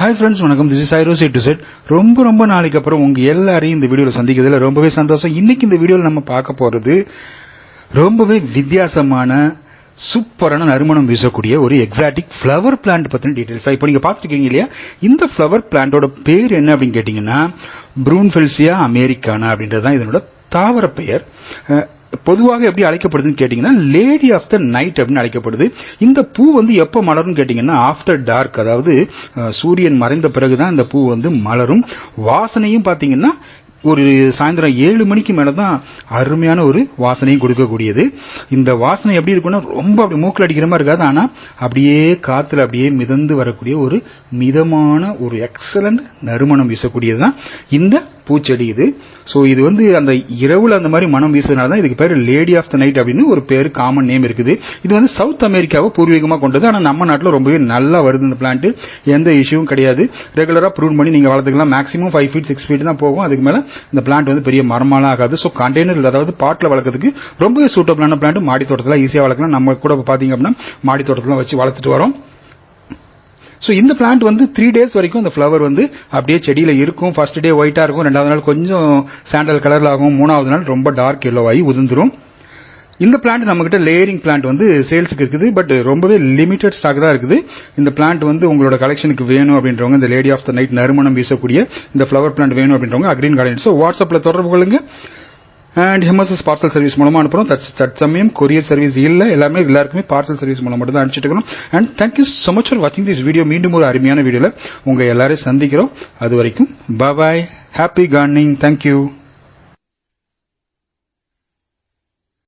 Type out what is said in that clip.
Hi friends வணக்கம். This is ஐரோஸ் டு செட் ரொம்ப ரொம்ப நாளைக்கு அப்புறம் உங்கள் எல்லாரையும் இந்த வீடியோவில் சந்திக்கிறதுல ரொம்பவே சந்தோஷம். இன்னைக்கு இந்த வீடியோவில் நம்ம பார்க்க போகிறது ரொம்பவே வித்தியாசமான சூப்பரான நறுமணம் வீசக்கூடிய ஒரு எக்ஸாட்டிக் ஃப்ளவர் பிளான்ட் பற்றின டீடைல்ஸ் இப்போ நீங்கள் பார்த்துருக்கீங்க இல்லையா? இந்த ஃப்ளவர் பிளான்ட்டோட பேர் என்ன அப்படின்னு கேட்டிங்கன்னா ப்ரூன்ஃபெல்சியா அமெரிக்கானா அப்படின்றது தான் இதனோட தாவர பெயர் பொதுவாக எப்படி அழைக்கப்படுதுன்னு கேட்டிங்கன்னா லேடி ஆஃப் த நைட் அப்படின்னு அழைக்கப்படுது. இந்த பூ வந்து எப்போ மலரும்னு கேட்டிங்கன்னா ஆஃப்டர் டார்க் அதாவது சூரியன் மறைந்த பிறகு தான் இந்த பூ வந்து மலரும். வாசனையும் பார்த்தீங்கன்னா ஒரு சாயந்தரம் ஏழு மணிக்கு மேலே தான் அருமையான ஒரு வாசனையும் கொடுக்கக்கூடியது. இந்த வாசனை எப்படி இருக்கும்னா ரொம்ப அப்படி மூக்கில் அடிக்கிற மாதிரி இருக்காது. ஆனால் அப்படியே காற்றுல அப்படியே மிதந்து வரக்கூடிய ஒரு மிதமான ஒரு எக்ஸலண்ட் நறுமணம் வீசக்கூடியது தான் இந்த பூச்செடி இது. ஸோ இது வந்து அந்த இரவில் அந்த மாதிரி மனம் வீசுறதுனால தான் இதுக்கு பேர் லேடி ஆஃப் த நைட் அப்படின்னு ஒரு பேர் காமன் நேம் இருக்குது. இது வந்து சவுத் அமெரிக்காவை பூர்வீகமாக கொண்டது. ஆனால் நம்ம நாட்டில் ரொம்பவே நல்லா வருது இந்த பிளான்ட் எந்த இஷ்யூவும் கிடையாது. ரெகுலராக ப்ரூவ் பண்ணி நீங்கள் வளர்த்துக்கலாம். Maximum five feet six feet தான் போகும். அதுக்கு மேலே இந்த பிளான்ட் வந்து பெரிய மரமாலாம் ஆகாது. ஸோ கண்டெய்னர் அதாவது பாட்டில் வளர்க்கறதுக்கு ரொம்பவே சூட்டபிளான பிளான்ட் மாடி தோட்டத்தில் ஈஸியாக வளர்க்கலாம். நம்ம கூட பார்த்தீங்க அப்படின்னா மாடி தோட்டத்தில் வச்சு வளர்த்துட்டு வரோம். ஸோ இந்த பிளான்ட் வந்து த்ரீ டேஸ் வரைக்கும் இந்த ஃப்ளவர் வந்து அப்படியே செடியில் இருக்கும். ஃபர்ஸ்ட் டே ஒயிட்டாக இருக்கும். ரெண்டாவது நாள் கொஞ்சம் சாண்டல் கலரில் ஆகும். மூணாவது நாள் ரொம்ப டார்க் எல்லோ ஆகி உதிர்ந்துரும். இந்த பிளான்ட் நம்மக்கிட்ட லேயரிங் பிளான்ட் வந்து சேல்ஸுக்கு இருக்குது. பட் ரொம்பவே லிமிடெட் ஸ்டாக் தான் இருக்குது. இந்த பிளான்ட் வந்து உங்களோட கலெக்ஷனுக்கு வேணும் அப்படின்றவங்க இந்த லேடி ஆஃப் த நைட் நறுமணம் வீசக்கூடிய இந்த ஃப்ளவர் பிளான்ட் வேணும் அப்படின்றவங்க அக்ரீன் கார்டன்ஸோ வாட்ஸ்அப்பில் தொடர்பு கொள்ளுங்கள் அண்ட் ஹிமசஸ் பார்சல் சர்வீஸ் மூலமாக அனுப்புறோம். தட் தற்சமயம் கொரியர் சர்வீஸ் இல்லை எல்லாமே எல்லாருக்குமே பார்சல் சர்வீஸ் மூலம் மட்டும் தான் அனுப்பிச்சிட்டு இருக்கணும். And thank you so much for வாட்சிங் திஸ் வீடியோ மீண்டும் ஒரு அருமையான வீடியோவில் உங்கள் எல்லாரையும் சந்திக்கிறோம். அது வரைக்கும் பாய் ஹாப்பி கார்டனிங் தேங்க்யூ